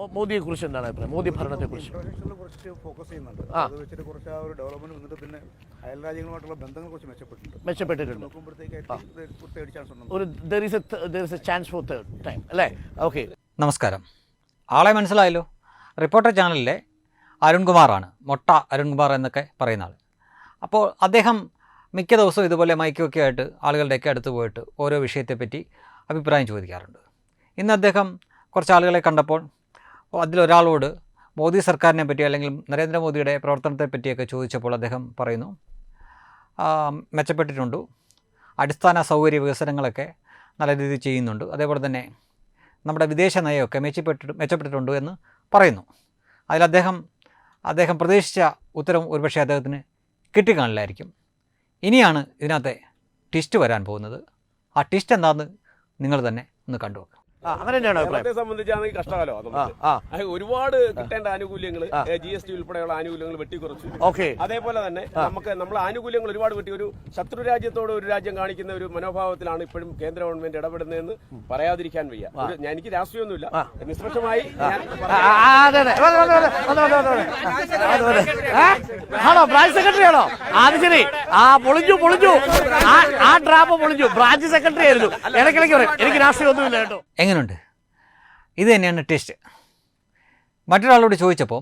മോ- മോദിയെക്കുറിച്ച് എന്താണ് അഭിപ്രായം? മോദി ഭരണത്തെ കുറിച്ച് കുറച്ച് ഫോക്കസ് ചെയ്യുന്നുണ്ട്. ആ. അത് വെച്ചിട്ട് കുറച്ച് ആ ഒരു ഡെവലപ്മെന്റ് വന്നിട്ട് പിന്നെ അയൽ രാജ്യങ്ങളുമായിട്ടുള്ള ബന്ധങ്ങൾ കുറച്ച് മെച്ചപ്പെട്ടിട്ടുണ്ട്. മെച്ചപ്പെട്ടിട്ടുണ്ട് ഒരു there is a there is a chance for third time അല്ലേ? ഓക്കെ നമസ്കാരം. ആളെ മനസ്സിലായല്ലോ? റിപ്പോർട്ടർ ചാനലിലെ അരുൺകുമാറാണ് മൊട്ട അരുൺകുമാർ എന്നൊക്കെ പറയുന്ന ആൾ അപ്പോൾ അദ്ദേഹം മിക്ക ദിവസവും ഇതുപോലെ മൈക്കൊക്കെ ആയിട്ട് ആളുകളുടെയൊക്കെ അടുത്ത് പോയിട്ട് ഓരോ വിഷയത്തെപ്പറ്റി അഭിപ്രായം ചോദിക്കാറുണ്ട്. ഇന്ന് അദ്ദേഹം കുറച്ച് ആളുകളെ കണ്ടപ്പോൾ അതിലൊരാളോട് മോദി സർക്കാരിനെ പറ്റി അല്ലെങ്കിൽ നരേന്ദ്രമോദിയുടെ പ്രവർത്തനത്തെ പറ്റിയൊക്കെ ചോദിച്ചപ്പോൾ അദ്ദേഹം പറയുന്നു. "ആ, മെച്ചപ്പെട്ടിട്ടുണ്ട്. അടിസ്ഥാന സൗകര്യ വികസനങ്ങളൊക്കെ നല്ല രീതിയിൽ ചെയ്യുന്നുണ്ട്. അതേപോലെ തന്നെ നമ്മുടെ വിദേശ നയമൊക്കെ മെച്ചപ്പെട്ടി മെച്ചപ്പെട്ടിട്ടുണ്ട് എന്ന് പറയുന്നു. അതിൽ അദ്ദേഹം അദ്ദേഹം പ്രതീക്ഷിച്ച ഉത്തരം ഒരുപക്ഷെ അദ്ദേഹത്തിന് കിട്ടിക്കാണില്ലായിരിക്കും. ഇനിയാണ് ഇതിനകത്തെ ട്വിസ്റ്റ് വരാൻ പോകുന്നത്. ആ ട്വിസ്റ്റ് എന്താണെന്ന് നിങ്ങൾ തന്നെ ഒന്ന് കണ്ടുവെക്കുക ആ അങ്ങനെ തന്നെയാണ് കേരളത്തെ സംബന്ധിച്ചാണെങ്കിൽ കഷ്ടകാലോ ഒരുപാട് കിട്ടേണ്ട ആനുകൂല്യങ്ങൾ ജി എസ് ടി ഉൾപ്പെടെയുള്ള ആനുകൂല്യങ്ങൾ വെട്ടിക്കുറച്ചു ഓക്കെ അതേപോലെ തന്നെ നമുക്ക് നമ്മൾ ആനുകൂല്യങ്ങൾ ഒരുപാട് വെട്ടി ഒരു ശത്രു രാജ്യത്തോട് ഒരു രാജ്യം കാണിക്കുന്ന ഒരു മനോഭാവത്തിലാണ് ഇപ്പോഴും കേന്ദ്ര ഗവൺമെന്റ് ഇടപെടുന്നതെന്ന് പറയാതിരിക്കാൻ വയ്യ ഞാൻ എനിക്ക് രാഷ്ട്രീയമൊന്നുമില്ല നിഷ്പക്ഷമായി? ആണോ ബ്രാഞ്ച് സെക്രട്ടറി ആണോ അത് ശരി ആ പൊളിഞ്ഞു പൊളിഞ്ഞു ആ ആ ഡ്രാമ പൊളിഞ്ഞു ബ്രാഞ്ച് സെക്രട്ടറി ആയിരുന്നു ഇടയ്ക്കിടയ്ക്ക് പറയും എനിക്ക് രാഷ്ട്രീയം ഒന്നുമില്ല കേട്ടോ എങ്ങനെയുണ്ട് ഇത് തന്നെയാണ് ടെസ്റ്റ് മറ്റൊരാളോട് ചോദിച്ചപ്പോൾ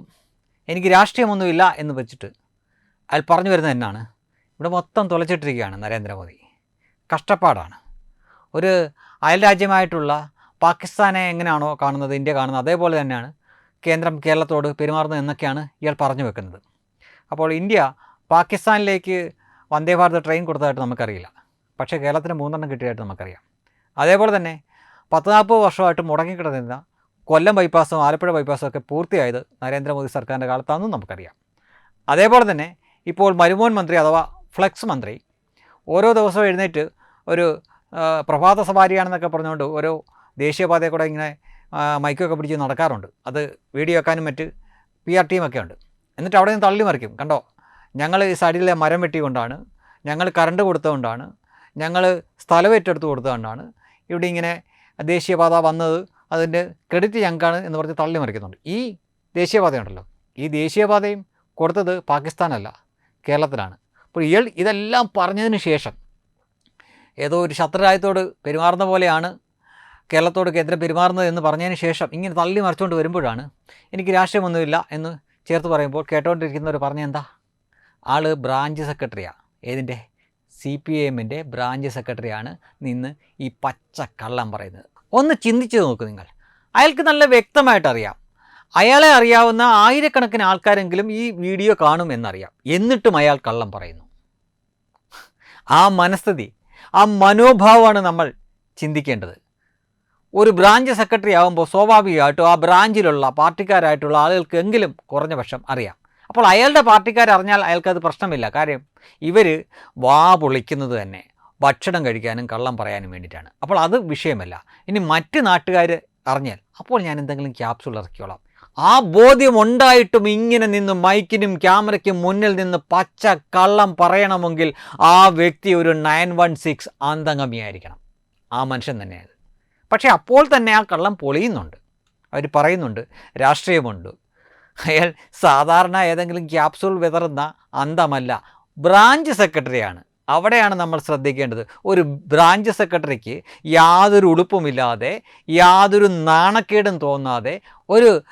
എനിക്ക് രാഷ്ട്രീയമൊന്നുമില്ല എന്ന് വെച്ചിട്ട് അയാൾ പറഞ്ഞു വരുന്നത് എന്നാണ്. ഇവിടെ മൊത്തം തുളച്ചിട്ടിരിക്കുകയാണ് നരേന്ദ്രമോദി. കഷ്ടപ്പാടാണ്. ഒരു അയൽ രാജ്യമായിട്ടുള്ള പാകിസ്ഥാനെ എങ്ങനെയാണോ കാണുന്നത് ഇന്ത്യ കാണുന്നത് അതേപോലെ തന്നെയാണ് കേന്ദ്രം കേരളത്തോട് പെരുമാറുന്നത് എന്നൊക്കെയാണ് ഇയാൾ പറഞ്ഞു വെക്കുന്നത്. അപ്പോൾ ഇന്ത്യ പാകിസ്ഥാനിലേക്ക് വന്ദേ ഭാരത് ട്രെയിൻ കൊടുത്തതായിട്ട് നമുക്കറിയില്ല. പക്ഷേ കേരളത്തിന് മൂന്നെണ്ണം കിട്ടിയതായിട്ട് നമുക്കറിയാം. അതേപോലെ തന്നെ പത്ത് നാൽപ്പത് വർഷമായിട്ട് മുടങ്ങിക്കിടന്നിരുന്ന കൊല്ലം ബൈപ്പാസും ആലപ്പുഴ ബൈപ്പാസും ഒക്കെ പൂർത്തിയായത് നരേന്ദ്രമോദി സർക്കാരിന്റെ കാലത്താണെന്നും നമുക്കറിയാം. അതേപോലെ തന്നെ ഇപ്പോൾ മരുമോൻ മന്ത്രി അഥവാ ഫ്ലെക്സ് മന്ത്രി ഓരോ ദിവസവും എഴുന്നേറ്റ് ഒരു പ്രഭാത സവാരിയാണെന്നൊക്കെ പറഞ്ഞുകൊണ്ട് ഓരോ ദേശീയപാതയിൽ കൂടെ ഇങ്ങനെ മൈക്കൊക്കെ പിടിച്ച് നടക്കാറുണ്ട്. അത് വീഡിയോ വെക്കാനും മറ്റ് പി ആർ ടീമൊക്കെ ഉണ്ട്. എന്നിട്ട് അവിടെ നിന്ന് തള്ളി മറിക്കും. കണ്ടോ? ഞങ്ങൾ ഈ സൈഡിലെ മരം വെട്ടിക്കൊണ്ടാണ് ഞങ്ങൾ കറണ്ട് കൊടുത്തുകൊണ്ടാണ് ഞങ്ങൾ സ്ഥലം ഏറ്റെടുത്ത് കൊടുത്തുകൊണ്ടാണ് ഇവിടെ ഇങ്ങനെ ദേശീയപാത വന്നത് അതിന്റെ ക്രെഡിറ്റ് ഞങ്ങൾക്കാണ് എന്ന് പറഞ്ഞ് തള്ളി മറിക്കുന്നുണ്ട് ഈ ദേശീയപാതയുണ്ടല്ലോ. ഈ ദേശീയപാതയും കൊടുത്തത് പാകിസ്ഥാനല്ല കേരളത്തിലാണ്. അപ്പോൾ ഇയാൾ ഇതെല്ലാം പറഞ്ഞതിന് ശേഷം ഏതോ ഒരു ശത്രുരാജ്യത്തോട് പെരുമാറുന്ന പോലെയാണ് കേരളത്തോട് കേന്ദ്രം പെരുമാറുന്നത് എന്ന് പറഞ്ഞതിന് ശേഷം ഇങ്ങനെ തള്ളി മറിച്ചുകൊണ്ട് വരുമ്പോഴാണ് എനിക്ക് രാഷ്ട്രീയമൊന്നുമില്ല എന്ന് ചേർത്ത് പറയുമ്പോൾ കേട്ടോണ്ടിരിക്കുന്നവർ പറഞ്ഞെന്താ ആൾ ബ്രാഞ്ച് സെക്രട്ടറിയാണ് ഏതിന്റെ? സി പി എമ്മിന്റെ ബ്രാഞ്ച് സെക്രട്ടറിയാണ് നിന്ന് ഈ പച്ച കള്ളം പറയുന്നത്. ഒന്ന് ചിന്തിച്ച് നോക്ക് നിങ്ങൾ. അയാൾക്ക് നല്ല വ്യക്തമായിട്ട് അറിയാം. അയാളെ അറിയാവുന്ന ആയിരക്കണക്കിന് ആൾക്കാരെങ്കിലും ഈ വീഡിയോ കാണും എന്നറിയാം. എന്നിട്ടും അയാൾ കള്ളം പറയുന്നു. ആ മനസ്ഥിതി ആ മനോഭാവമാണ് നമ്മൾ ചിന്തിക്കേണ്ടത്. ഒരു ബ്രാഞ്ച് സെക്രട്ടറി ആകുമ്പോൾ സ്വാഭാവികമായിട്ടും ആ ബ്രാഞ്ചിലുള്ള പാർട്ടിക്കാരായിട്ടുള്ള ആളുകൾക്കെങ്കിലും കുറഞ്ഞ പക്ഷം അറിയാം. അപ്പോൾ അയാളുടെ പാർട്ടിക്കാർ അറിഞ്ഞാൽ അയാൾക്കത് പ്രശ്നമില്ല. കാര്യം ഇവർ വാ പൊളിക്കുന്നത് തന്നെ ഭക്ഷണം കഴിക്കാനും കള്ളം പറയാനും വേണ്ടിയിട്ടാണ്. അപ്പോൾ അത് വിഷയമല്ല. ഇനി മറ്റ് നാട്ടുകാർ അറിഞ്ഞാൽ അപ്പോൾ ഞാൻ എന്തെങ്കിലും ക്യാപ്സൂൾ ഇറക്കിയോളാം ആ ബോധ്യം ഉണ്ടായിട്ടും ഇങ്ങനെ നിന്ന് മൈക്കിനും ക്യാമറയ്ക്കും മുന്നിൽ നിന്ന് പച്ച കള്ളം പറയണമെങ്കിൽ ആ വ്യക്തി ഒരു നയൻ വൺ സിക്സ് ആന്തംഗമിയായിരിക്കണം. ആ മനുഷ്യൻ തന്നെയാണ്. പക്ഷേ അപ്പോൾ തന്നെ ആ കള്ളം പൊളിയുന്നുണ്ട്. അവർ പറയുന്നുണ്ട് രാഷ്ട്രീയമുണ്ട്. അയാൾ സാധാരണ ഏതെങ്കിലും ക്യാപ്സൂൾ വിതറുന്ന അന്തമല്ല ബ്രാഞ്ച് സെക്രട്ടറിയാണ് അവിടെയാണ് നമ്മൾ ശ്രദ്ധിക്കേണ്ടത്. ഒരു ബ്രാഞ്ച് സെക്രട്ടറിക്ക് യാതൊരു ഉടുപ്പുമില്ലാതെ യാതൊരു നാണക്കേടും തോന്നാതെ ഒരു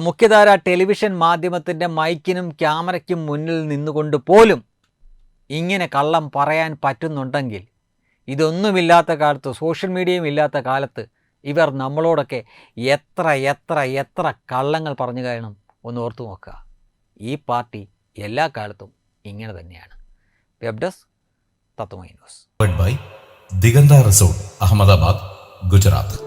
മുഖ്യധാര ടെലിവിഷൻ മാധ്യമത്തിന്റെ മൈക്കിനും ക്യാമറയ്ക്കും മുന്നിൽ നിന്നുകൊണ്ട് പോലും ഇങ്ങനെ കള്ളം പറയാൻ പറ്റുന്നുണ്ടെങ്കിൽ ഇതൊന്നുമില്ലാത്ത കാലത്ത് സോഷ്യൽ മീഡിയയും ഇല്ലാത്ത കാലത്ത് ഇവർ നമ്മളോടൊക്കെ എത്ര എത്ര എത്ര കള്ളങ്ങൾ പറഞ്ഞു കഴിയണം ഒന്ന് ഓർത്തു നോക്കുക. ഈ പാർട്ടി എല്ലാ കാലത്തും ഇങ്ങനെ തന്നെയാണ്. Web desk Tatwamayi news by Diganta resort Ahmedabad Gujarat.